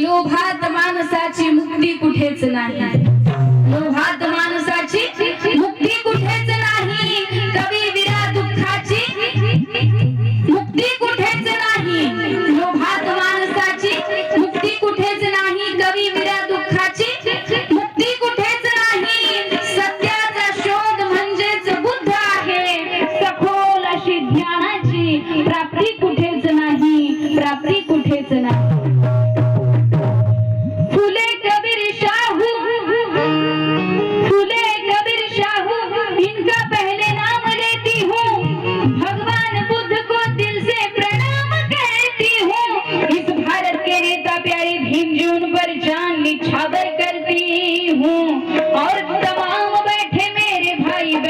लोभात माणसाची मुक्ती कुठेच नाही. लोभात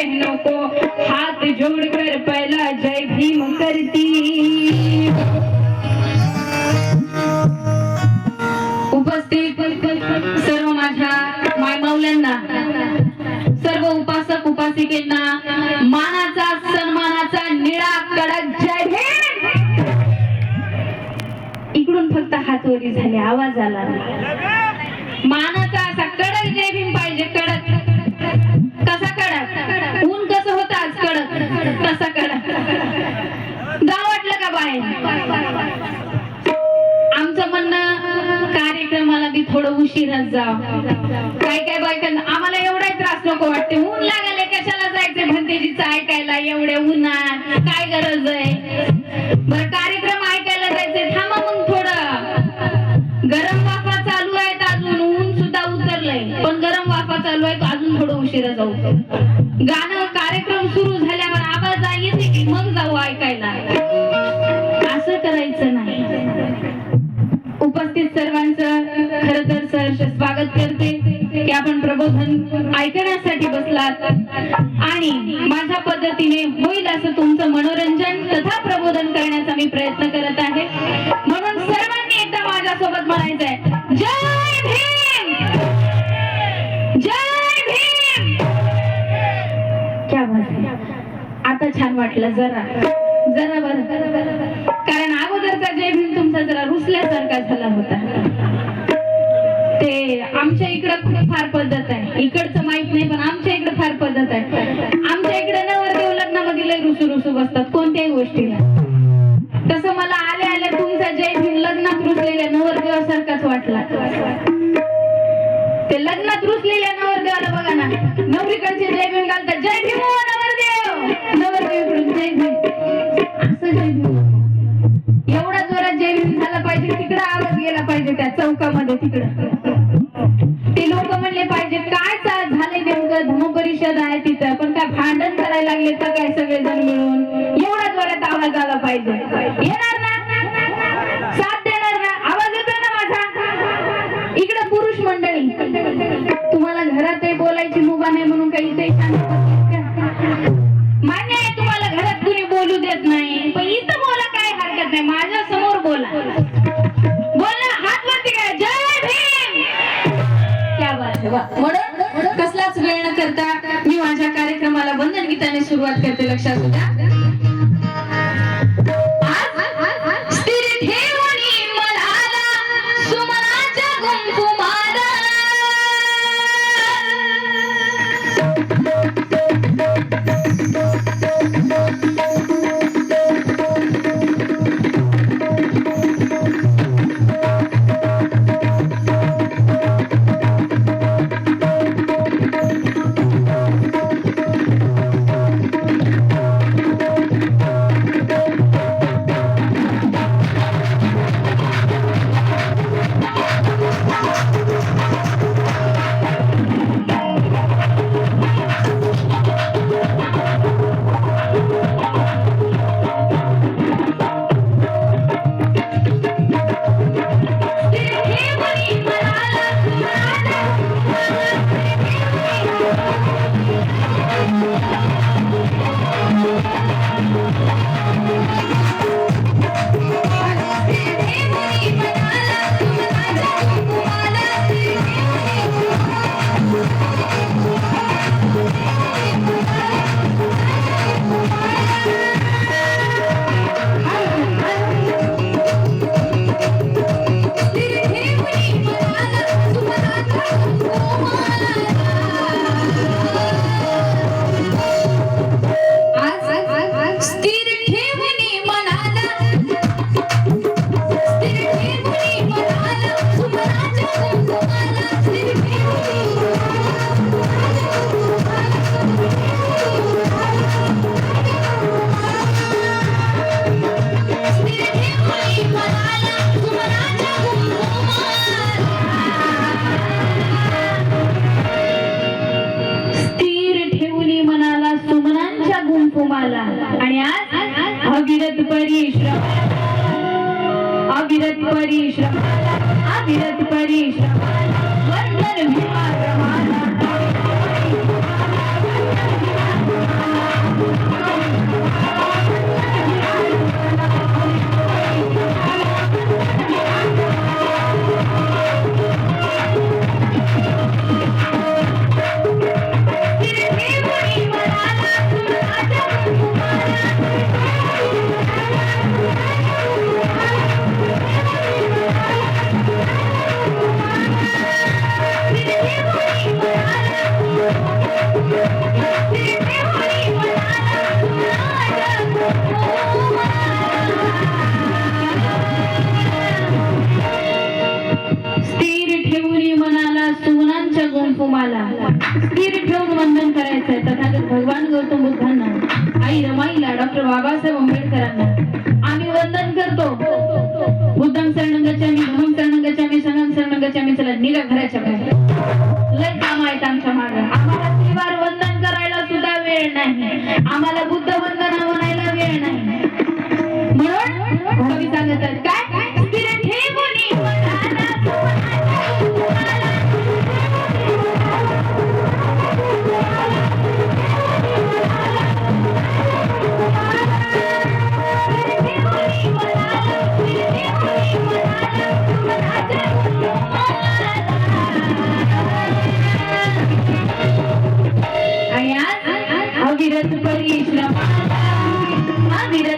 बहनों को हाथ जोड़कर पहला जय भीम करती। उपस्थित सर्व माझ्या मायमावल्यांना सर्व उपासक उपासिकेंना मानाचा सन्मानाचा निळा कडक जय भीम! इकडून फक्त हातवरी झाले आवाज आला मानाचा असा कडक जय भीम पाहिजे कडक. तसा कडक गाव वाटलं का बाहेर आमचं म्हणणं कार्यक्रमाला बी थोडं उशीरच जाव. काय काय बायकांना आम्हाला एवढाही त्रास नको वाटते. ऊन लागाले कशाला जायचंय भंतेजीचं ऐकायला? एवढ्या उन्हात काय गरज आहे? बरं कार्यक्रम ऐकायला जायचंय. थांबा मग थोडं. गरम वाफा चालू आहेत अजून. ऊन सुद्धा उतरलंय. पण गरम वाफा चालू आहे अजून थोडं उशिरा जाऊ. गाणं आपण प्रबोधन ऐकण्यासाठी बसलात. आणि माझ्या पद्धतीने होईल असं तुमचं मनोरंजन तथा प्रबोधन करण्याचा मी प्रयत्न करत आहे. म्हणून सर्वांनी एकदा माझ्यासोबत म्हणायचंय जय भीम! जय भीम! क्या बात आता छान वाटलं जरा. जरा बरं. कारण अगोदरचा जय भीम तुमचा जरा रुसल्यासारखा झाला होता. ते आमच्या इकडं फार पद्धत आहे? इकडचं माहीत नाही पण आमच्या इकडं फार पद्धत आहे. आमच्या इकडे नवरदेव लग्नामध्ये लय रुसू रुसू बसतात कोणत्याही गोष्टीला. तसं मला आल्या आल्या तुमचा जय भीम लग्नात रुसलेल्या नवरदेवासारखाच वाटला. ते लग्नात रुसलेल्या नवरदेवाला बघा ना नवरीकडचे जय भीम घालतात. जय भीम हो नवरदेव! नवरदेव जय भीम. असं जय भीम. गेला पाहिजे त्या चौकामध्ये तिकडं. ते लोक म्हणले पाहिजे काय झाले झालंय नेमकं? धर्मपरिषद आहे तिथं. पण काय भांडण करायला लागले तर काय सगळेजण मिळून? एवढा जोरात आवाज आला पाहिजे. येणार ना? साथ देणार ना? आवाज येतो ना माझा? इकडे पुरुष मंडळी तुम्हाला घरातही बोलायची मुभा नाही म्हणून काही इथे शांत गीताने सुरुवात करते लक्षात सुद्धा परिश्रम अविरत परिश्रम अविरत परिश्रम वंदन भीमा प्रमाणा वंदन करायचंय तथागत भगवान गौतम बुद्धांना आई रमाईला डॉक्टर बाबासाहेब आंबेडकरांना आम्ही वंदन करतो. बुद्धम शरणं गच्छामी धम्मं शरणं गच्छामी संघं शरणं गच्छामी चला निघा घराच्या बाहेर. लय काम आहेत आमच्या मागे. आम्हाला त्रिवार वंदन करायला सुद्धा वेळ नाही. आम्हाला बुद्ध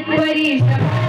Борис.